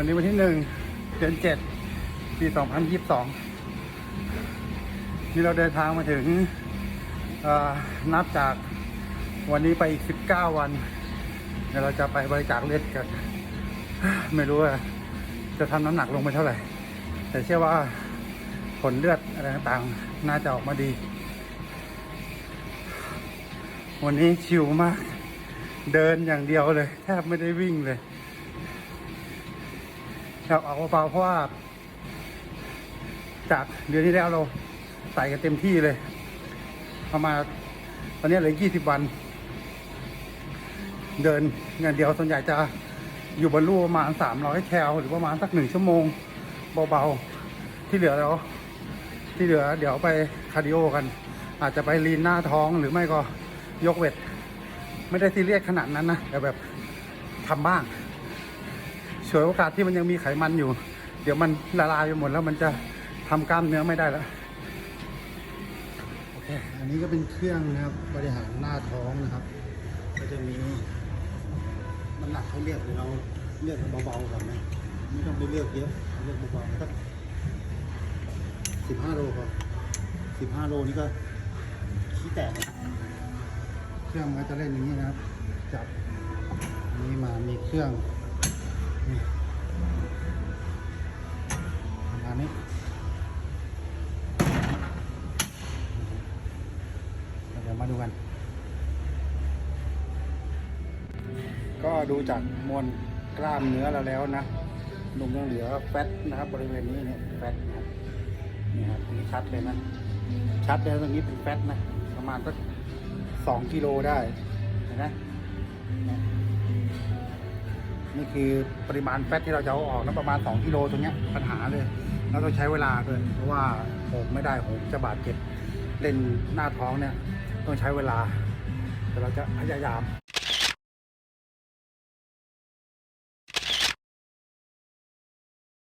วันนี้วันที่หนึ่งเดือนเจ็ดปีสองพันยี่สิบสองนี่เราเดินทางมาถึงนับจากวันนี้ไปอีกสิบเก้าวันเดี๋ยวเราจะไปบริจาคเลือดกัน ไม่รู้ว่าจะทำน้ำหนักลงไปเท่าไหร่ แต่เชื่อว่าผลเลือดอะไรต่างๆ น่าจะออกมาดี วันนี้ชิวมาก เดินอย่างเดียวเลย แทบไม่ได้วิ่งเลย อยาออกเบาๆเพราะว่า จากเดือนที่แล้วเราใส่กันเต็มที่เลยประมาณตอนนี้เหลือยี่สิบวัน เดินอย่างเดียวส่วนใหญ่จะอยู่บนลู่ประมาณสามร้อยแคลหรือประมาณสักหนึ่งชั่วโมงเบาๆ ที่เหลือแล้ว ที่เหลือเดี๋ยวไปคาร์ดิโอกัน อาจจะไปลีนหน้าท้องหรือไม่ก็ยกเวทไม่ได้ซีเรียสขนาดนั้นนะแต่แบบทำบ้าง ฉวยโอกาสที่มันยังมีไขมันอยู่ เดี๋ยวมันละลายไปหมดแล้วมันจะทำกล้ามเนื้อไม่ได้แล้วโอเคอันนี้ก็เป็นเครื่องนะครับบริหารหน้าท้องนะครับ ก็จะมีน้ำหนักให้เลือกเราเลือกเบาๆก่อนนะไม่ต้องไปเลือกเยอะเลือกเบาๆสักสิบห้าโลพอสิบห้าโลนี่ก็ขี้แตกเครื่องมันจะเล่นอย่างนี้นะครับ จับนนี้มามีเครื่อง ดูกัน ก็ดูจากมวลกล้ามเนื้อเราแล้วนะนมยังเหลือแฟตนะครับ บริเวณนี้เนี่ยแฟตนะครับนี่ครับนี่ชัดเลยนะ ชัดเลยตรงนี้เป็นแฟตนะ ประมาณสักสองกิโลได้เห็นไหมนี่คือปริมาณแฟตที่เราจะเอาออกนะประมาณสองกิโลตรงเนี้ยปัญหาเลย แล้วต้องใช้เวลาด้วยเพราะว่าโหมไม่ได้โหมจะบาดเจ็บเล่นหน้าท้องเนี่ย ต้องใช้เวลา แต่เราจะพยายาม